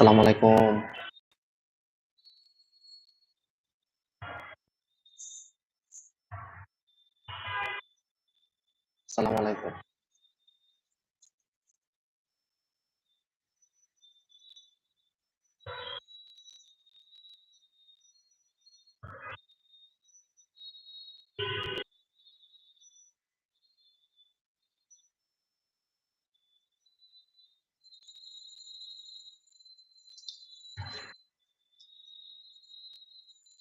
আসসালামু আলাইকুম।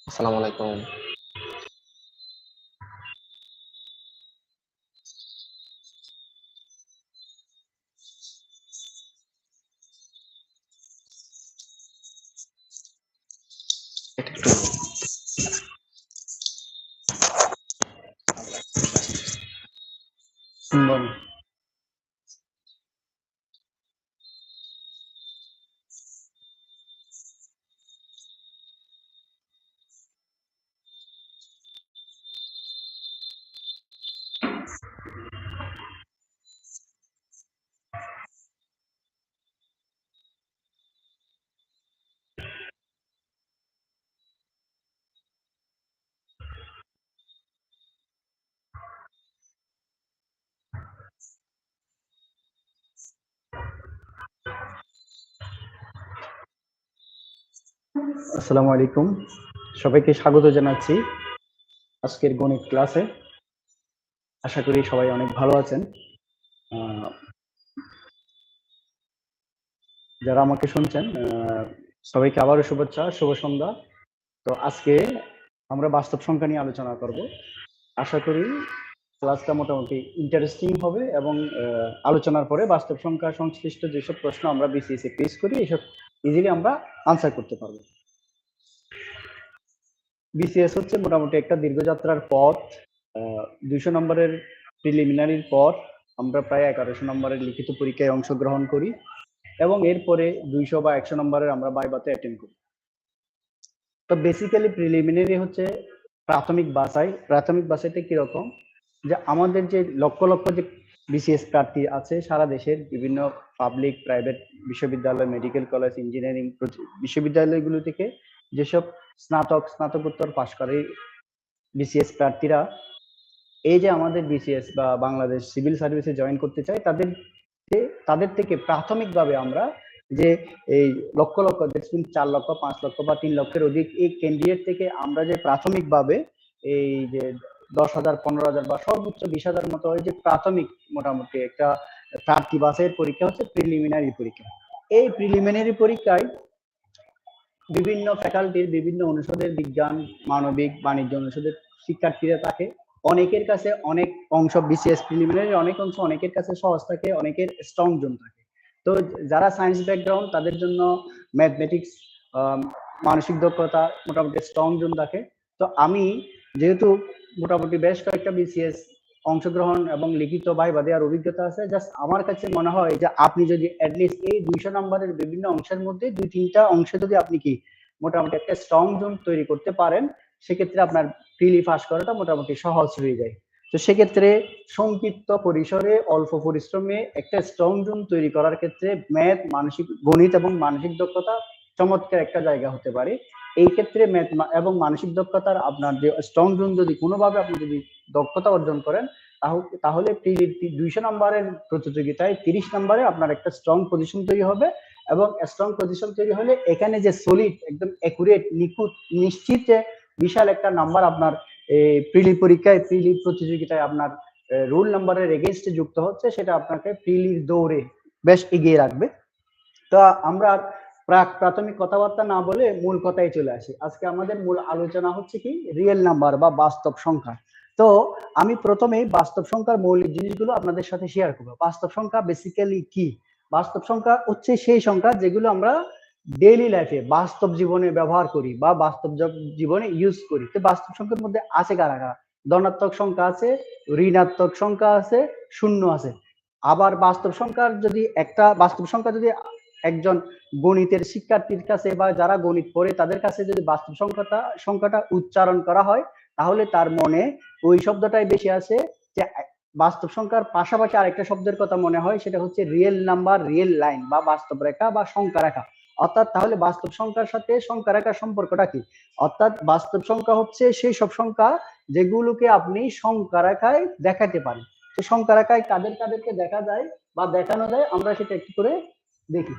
আসসালামু আলাইকুম। আসসালামু আসসালামু আলাইকুম। সবাইকে স্বাগত জানাচ্ছি আজকের গণিত ক্লাসে। আশা করি সবাই অনেক ভালো আছেন। যারা আমাকে শুনছেন সবাইকে আবারও শুভেচ্ছা, শুভ সন্ধ্যা। তো আজকে আমরা বাস্তব সংখ্যা নিয়ে আলোচনা করব। আশা করি ক্লাসটা মোটামুটি ইন্টারেস্টিং হবে এবং আলোচনার পরে বাস্তব সংখ্যা সংশ্লিষ্ট যেসব প্রশ্ন আমরা বিসিএস ফেস করি এসব ইজিলি আমরা আনসার করতে পারব। বিসিএস হচ্ছে মোটামুটি একটা দীর্ঘযাত্রার পথ। ২০০ নম্বরের প্রিলিমিনারির পর আমরা প্রায় এগারোশো নম্বরের লিখিত পরীক্ষায় অংশগ্রহণ করি এবং এরপরে ২০০ বা ১০০ নম্বরের আমরা ভাইভাতে অ্যাটেন্ড করি। তো বেসিক্যালি প্রিলিমিনারি হচ্ছে প্রাথমিক বাছাই। প্রাথমিক বাছাইটা কীরকম? যে আমাদের যে লক্ষ, লক্ষ যে বিসিএস প্রার্থী আছে সারা দেশের বিভিন্ন পাবলিক, প্রাইভেট বিশ্ববিদ্যালয়, মেডিকেল কলেজ, ইঞ্জিনিয়ারিং বিশ্ববিদ্যালয়গুলো থেকে যেসব স্নাতক, স্নাতকোত্তর পাশ করে বিসিএস প্রার্থীরা এই যে আমাদের বিসিএস বা বাংলাদেশ সিভিল সার্ভিসে জয়েন করতে চায় তাদের তাদের থেকে প্রাথমিকভাবে আমরা যে এই লক্ষ, লক্ষ ৪ লক্ষ, পাঁচ লক্ষ বা তিন লক্ষের অধিক এই ক্যান্ডিডেট থেকে আমরা যে প্রাথমিকভাবে এই যে দশ হাজার পনেরো হাজার বা সর্বোচ্চ ২০,০০০ মতো এই যে প্রাথমিক মোটামুটি একটা প্রার্থী বাছাইয়ের পরীক্ষা হচ্ছে প্রিলিমিনারি পরীক্ষা। এই প্রিলিমিনারি পরীক্ষায় বিভিন্ন ফ্যাকাল্টির বিভিন্ন অনুষদের বিজ্ঞান, মানবিক, বাণিজ্য অনুষদের শিক্ষার্থীরা থাকে। অনেকের কাছে অনেক অংশ বিসিএস প্রিলিমিনারি অনেক অংশ অনেকের কাছে সহজ থাকে, অনেকের স্ট্রং জোন থাকে। তো যারা সায়েন্স ব্যাকগ্রাউন্ড তাদের জন্য ম্যাথমেটিক্স, মানসিক দক্ষতা মোটামুটি স্ট্রং জোন থাকে। তো আমি যেহেতু মোটামুটি বেশ কয়েকটা বিসিএস অংশগ্রহণ এবং লিখিত ভাইভা দেওয়ার অভিজ্ঞতা আছে। জাস্ট আমার কাছে মনে হয় যে আপনি যদি এট লিস্ট এই ২০০ নম্বরের বিভিন্ন অংশের মধ্যে দুই তিনটা অংশে যদি আপনি কি মোটামুটি একটা স্ট্রং জোন তৈরি করতে পারেন, সেক্ষেত্রে আপনার প্রিলি পাস করাটা মোটামুটি সহজ হয়ে যায়। তো সেক্ষেত্রে সংক্ষিপ্ত পরিসরে অল্প পরিশ্রমে একটা স্ট্রং জোন তৈরি করার ক্ষেত্রে ম্যাথ, মানসিক গণিত এবং মানসিক দক্ষতা চমৎকার একটা জায়গা হতে পারে। এই ক্ষেত্রে ম্যাথ এবং মানসিক দক্ষতার আপনার যে স্ট্রং জোন যদি কোনোভাবে আপনি যদি দক্ষতা অর্জন করেন তাহলে ২০০ নম্বরের প্রতিযোগিতায় ৩০ নম্বরে আপনার একটা স্ট্রং পজিশন তৈরি হবে এবং স্ট্রং পজিশন তৈরি হলে এখানে যে সলিড একদম অ্যাকুরেট নিখুঁত, নিশ্চিত যে বিশাল একটা নাম্বার আপনার প্রিলি পরীক্ষায় প্রিলি প্রতিযোগিতায় আপনার রোল নাম্বারের এগেইনস্টে যুক্ত হচ্ছে, সেটা আপনাকে প্রিলির দৌড়ে বেশ এগিয়ে রাখবে। তো আমরা প্রাক প্রাথমিক কথাবার্তা না বলে মূল কথায় চলে আসি। আজকে আমাদের মূল আলোচনা হচ্ছে কি রিয়েল নাম্বার বা বাস্তব সংখ্যা। তো আমি প্রথমেই বাস্তব সংখ্যার মৌলিক জিনিসগুলো আপনাদের সাথে শেয়ার করব বাস্তব সংখ্যা বেসিক্যালি কি? বাস্তব সংখ্যা হচ্ছে সেই সংখ্যা যেগুলো আমরা ডেইলি লাইফে বাস্তব জীবনে ব্যবহার করি বা বাস্তব জীবনে ইউজ করি। তো বাস্তব সংখ্যার মধ্যে আছে কারা, কারা? ধনাত্মক সংখ্যা আছে, ঋণাত্মক সংখ্যা আছে, শূন্য আছে। আবার বাস্তব সংখ্যার যদি একটা বাস্তব সংখ্যা যদি একজন গণিতের শিক্ষার্থীর কাছে বা যারা গণিত পড়ে তাদের কাছে যদি বাস্তব সংখ্যাটা সংখ্যাটা উচ্চারণ করা হয় তাহলে তার মনে ওই শব্দটাই বেশি আসে যে বাস্তব সংখ্যার পাশাপাশি আরেকটা শব্দের কথা মনে হয় সেটা হচ্ছে রিয়েল নাম্বার, রিয়েল লাইন বা বাস্তব রেখা বা সংখ্যা রেখা। অর্থাৎ তাহলে বাস্তব সংখ্যার সাথে সংখ্যা রেখার সম্পর্কটা কি অর্থাৎ বাস্তব সংখ্যা হচ্ছে সেই সব সংখ্যা যেগুলোকে আপনি সংখ্যা রেখায় দেখাতে পারেন তো সংখ্যা রেখায় কাদের কাদেরকে দেখা যায় বা দেখানো যায় আমরা সেটা একটু করে দেখি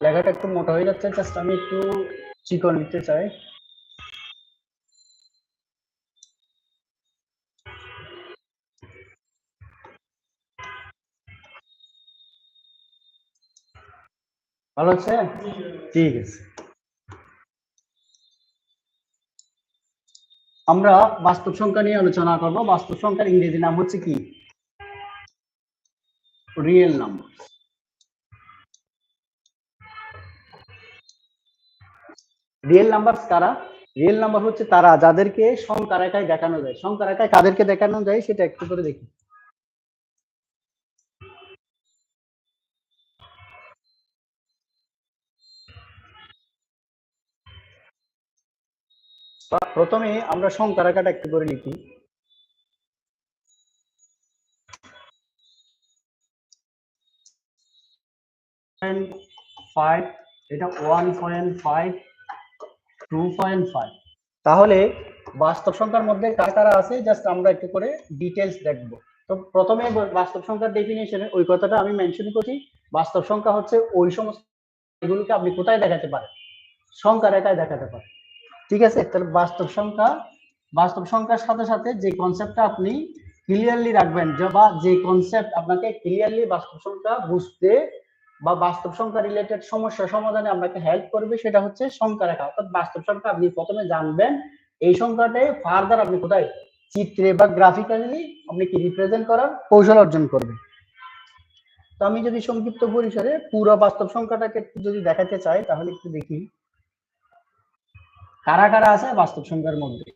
লেখাটা একটু মোটা হয়ে যাচ্ছে জাস্ট আমি একটু চিকন নিতে চাই। ভালো আছে? ঠিক আছে। আমরা বাস্তব সংখ্যা নিয়ে আলোচনা করব। বাস্তব সংখ্যার ইংরেজি নাম হচ্ছে কি? রিয়েল নাম্বার রিয়েল নাম্বার কারা? রিয়েল নাম্বার হচ্ছে তারা, যাদেরকে সংখ্যা রেখায় দেখানো যায়। সংখ্যা রেখায় কাদেরকে দেখানো যায় সেটা একটু করে দেখি। প্রথমে আমরা সংখ্যা রেখাটা একটু করে লিখি। ফাইভ এটা one point five two point five তাহলে বাস্তব সংখ্যার মধ্যে কারা কারা আছে জাস্ট আমরা একটু করে ডিটেলস দেখব। তো প্রথমে বাস্তব সংখ্যার ডেফিনেশনে ওই কথাটা আমি মেনশন করছি। বাস্তব সংখ্যা হচ্ছে ওই সমস্ত এগুলোকে আপনি কোথায় দেখাতে পারেন? সংখ্যা রেখায় দেখাতে পারেন। ঠিক আছে? তাহলে বাস্তব সংখ্যা, বাস্তব সংখ্যার সাথে সাথে যে কনসেপ্টটা আপনি ক্লিয়ারলি রাখবেন, বা যে কনসেপ্ট আপনাকে ক্লিয়ারলি বাস্তব সংখ্যা বুঝতে বা বাস্তব সংখ্যা রিলেটেড সমস্যা সমাধানে আপনাকে হেল্প করবে সেটা হচ্ছে সংখ্যা রেখা। অর্থাৎ বাস্তব সংখ্যা আপনি প্রথমে জানবেন এই সংখ্যাটাই ফার্দার আপনি কোথায়? চিত্রে বা গ্রাফিক্যালি আপনি কি রিপ্রেজেন্ট করার? কৌশল অর্জন করবেন তো আমি যদি সংক্ষিপ্ত পরিসরে পুরো বাস্তব সংখ্যাটাকে একটু যদি দেখাতে চাই তাহলে একটু দেখি। কারা কারা আছে বাস্তব সংখ্যার মধ্যে?